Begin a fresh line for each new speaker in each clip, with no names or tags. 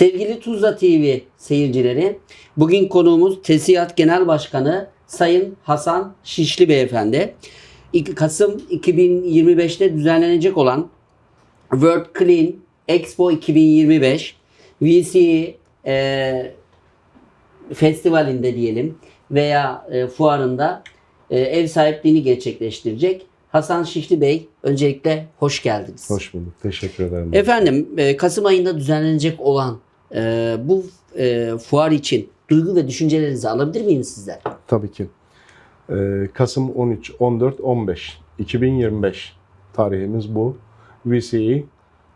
Sevgili Tuzla TV seyircileri, bugün konuğumuz TESİAD Genel Başkanı Sayın Hasan Şişli Beyefendi. 2 Kasım 2025'te düzenlenecek olan World Clean Expo 2025 VCE e, festivalinde diyelim veya e, fuarında e, ev sahipliğini gerçekleştirecek. Hasan Şişli Bey öncelikle hoş geldiniz.
Hoş bulduk. Teşekkür ederim.
Efendim e, Kasım ayında düzenlenecek olan e, bu e, fuar için duygu ve düşüncelerinizi alabilir miyim sizden?
Tabii ki. Ee, Kasım 13, 14, 15, 2025 tarihimiz bu. VCE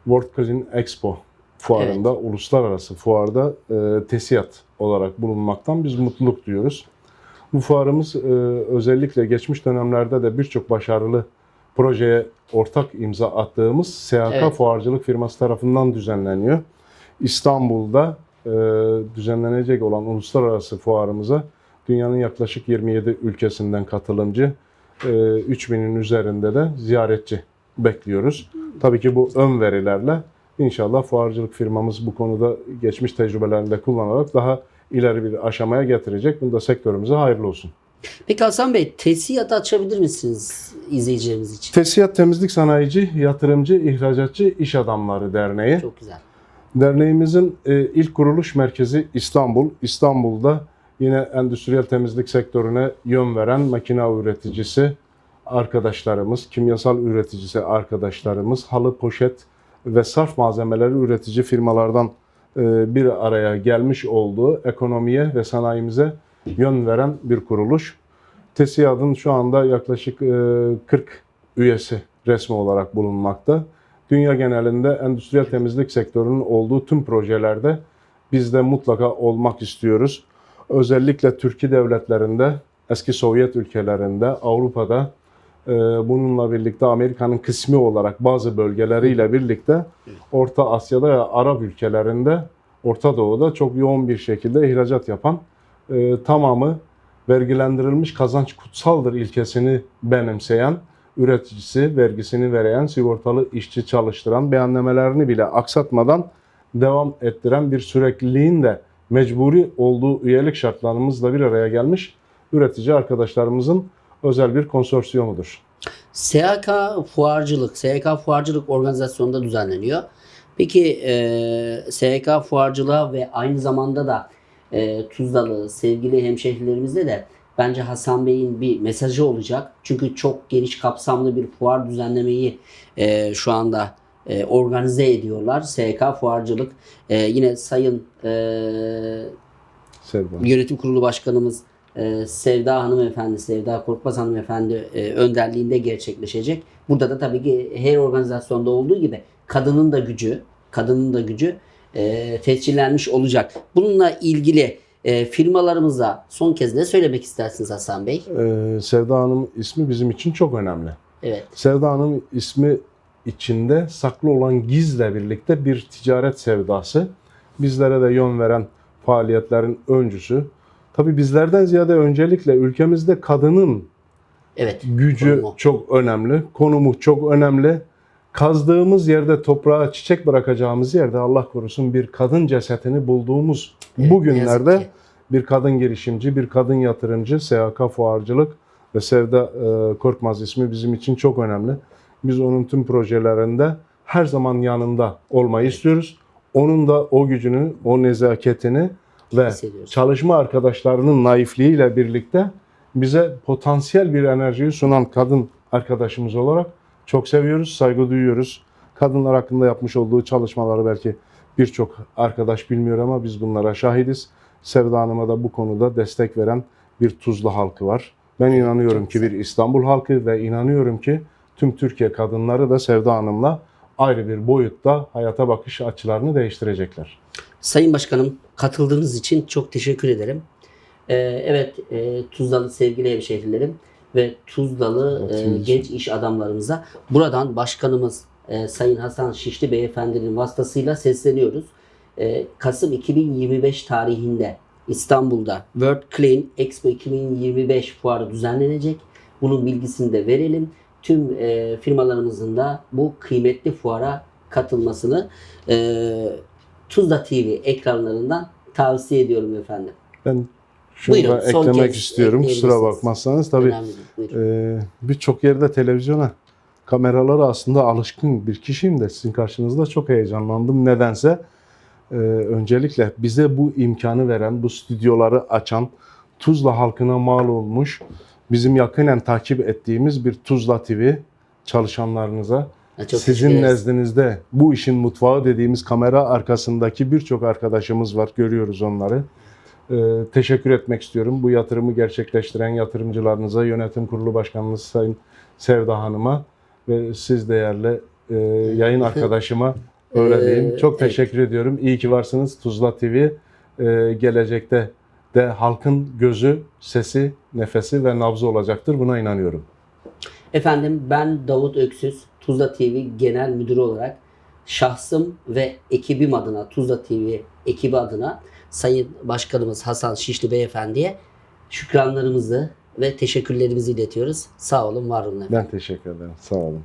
World Clean Expo fuarında, uluslararası fuarda e, tesiyat olarak bulunmaktan biz mutluluk duyuyoruz. Bu fuarımız e, özellikle geçmiş dönemlerde de birçok başarılı projeye ortak imza attığımız SHK
Evet.
Fuarcılık firması tarafından düzenleniyor. İstanbul'da e, düzenlenecek olan uluslararası fuarımıza dünyanın yaklaşık 27 ülkesinden katılımcı, e, 3000'in üzerinde de ziyaretçi bekliyoruz. Tabii ki bu ön verilerle inşallah fuarcılık firmamız bu konuda geçmiş tecrübelerini de kullanarak daha ileri bir aşamaya getirecek. Bunda sektörümüze hayırlı olsun.
Peki Hasan Bey tesisatı açabilir misiniz izleyicilerimiz için?
Tesisat Temizlik Sanayici, Yatırımcı, İhracatçı İş Adamları Derneği.
Çok güzel.
Derneğimizin e, ilk kuruluş merkezi İstanbul. İstanbul'da yine endüstriyel temizlik sektörüne yön veren makina üreticisi arkadaşlarımız, kimyasal üreticisi arkadaşlarımız, halı, poşet ve sarf malzemeleri üretici firmalardan e, bir araya gelmiş olduğu ekonomiye ve sanayimize yön veren bir kuruluş. TESİAD'ın şu anda yaklaşık e, 40 üyesi resmi olarak bulunmakta. Dünya genelinde endüstriyel temizlik sektörünün olduğu tüm projelerde biz de mutlaka olmak istiyoruz. Özellikle Türkiye devletlerinde, eski Sovyet ülkelerinde, Avrupa'da e, bununla birlikte Amerika'nın kısmi olarak bazı bölgeleriyle birlikte Orta Asya'da ve Arap ülkelerinde, Orta Doğu'da çok yoğun bir şekilde ihracat yapan e, tamamı vergilendirilmiş kazanç kutsaldır ilkesini benimseyen üreticisi, vergisini veren, sigortalı işçi çalıştıran, beyannamelerini bile aksatmadan devam ettiren bir sürekliliğin de mecburi olduğu üyelik şartlarımızla bir araya gelmiş üretici arkadaşlarımızın özel bir konsorsiyumudur.
SHK Fuarcılık, SHK Fuarcılık organizasyonunda düzenleniyor. Peki e, SHK Fuarcılığa ve aynı zamanda da e, Tuzlalı sevgili hemşehrilerimizde de bence Hasan Bey'in bir mesajı olacak. Çünkü çok geniş kapsamlı bir fuar düzenlemeyi e, şu anda e, organize ediyorlar. SHK Fuarcılık e, yine Sayın e,
Sevda.
Yönetim Kurulu Başkanımız e, Sevda Hanımefendi, Sevda Korkmaz Hanımefendi e, önderliğinde gerçekleşecek. Burada da tabii ki her organizasyonda olduğu gibi kadının da gücü, kadının da gücü e, tescillenmiş olacak. Bununla ilgili e, firmalarımıza son kez ne söylemek istersiniz Hasan Bey?
Ee, Sevda Hanım ismi bizim için çok önemli.
Evet.
Sevda Hanım ismi içinde saklı olan gizle birlikte bir ticaret sevdası. Bizlere de yön veren faaliyetlerin öncüsü. Tabii bizlerden ziyade öncelikle ülkemizde kadının
Evet.
gücü
Konumu.
çok önemli, konumu çok önemli. Kazdığımız yerde toprağa çiçek bırakacağımız yerde Allah korusun bir kadın cesetini bulduğumuz
Evet,
bu
ne yazık
günlerde
ki.
bir kadın girişimci, bir kadın yatırımcı, SHK Fuarcılık ve Sevda e, Korkmaz ismi bizim için çok önemli. Biz onun tüm projelerinde her zaman yanında olmayı istiyoruz. Onun da o gücünü, o nezaketini ve çalışma arkadaşlarının naifliğiyle birlikte bize potansiyel bir enerjiyi sunan kadın arkadaşımız olarak çok seviyoruz, saygı duyuyoruz. Kadınlar hakkında yapmış olduğu çalışmaları belki birçok arkadaş bilmiyor ama biz bunlara şahidiz. Sevda Hanım'a da bu konuda destek veren bir Tuzla halkı var. Ben inanıyorum
Çok
ki bir İstanbul halkı ve inanıyorum ki tüm Türkiye kadınları da Sevda Hanım'la ayrı bir boyutta hayata bakış açılarını değiştirecekler.
Sayın Başkanım katıldığınız için çok teşekkür ederim. Ee, evet e, Tuzlalı sevgili hemşehrilerim ve Tuzlalı e, genç iş adamlarımıza buradan başkanımız e, Sayın Hasan Şişli Beyefendinin vasıtasıyla sesleniyoruz. E, Kasım 2025 tarihinde İstanbul'da World Clean Expo 2025 fuarı düzenlenecek. Bunun bilgisini de verelim. Tüm e, firmalarımızın da bu kıymetli fuara katılmasını e, Tuzla TV ekranlarından tavsiye ediyorum efendim.
Ben şunu
Buyurun,
da
son
eklemek
kez
istiyorum. Kusura
ekleyebilirsiniz.
bakmazsanız. Tabii
Önemli değil. Buyurun.
Ee, birçok yerde televizyona kameralara aslında alışkın bir kişiyim de sizin karşınızda çok heyecanlandım. Nedense Ee, öncelikle bize bu imkanı veren, bu stüdyoları açan, Tuzla halkına mal olmuş, bizim yakinen takip ettiğimiz bir Tuzla TV çalışanlarınıza,
çok teşekkür
sizin
ederiz.
nezdinizde bu işin mutfağı dediğimiz kamera arkasındaki birçok arkadaşımız var, görüyoruz onları. Ee, teşekkür etmek istiyorum. Bu yatırımı gerçekleştiren yatırımcılarınıza, yönetim kurulu başkanınız Sayın Sevda Hanım'a ve siz değerli e, yayın arkadaşıma öyle
Ee,
diyeyim. Çok
evet.
teşekkür ediyorum. İyi ki varsınız Tuzla TV. Ee, gelecekte de halkın gözü, sesi, nefesi ve nabzı olacaktır. Buna inanıyorum.
Efendim ben Davut Öksüz, Tuzla TV Genel Müdürü olarak şahsım ve ekibim adına, Tuzla TV ekibi adına Sayın Başkanımız Hasan Şişli Beyefendi'ye şükranlarımızı ve teşekkürlerimizi iletiyoruz. Sağ olun, var olun efendim.
Ben teşekkür ederim. Sağ olun.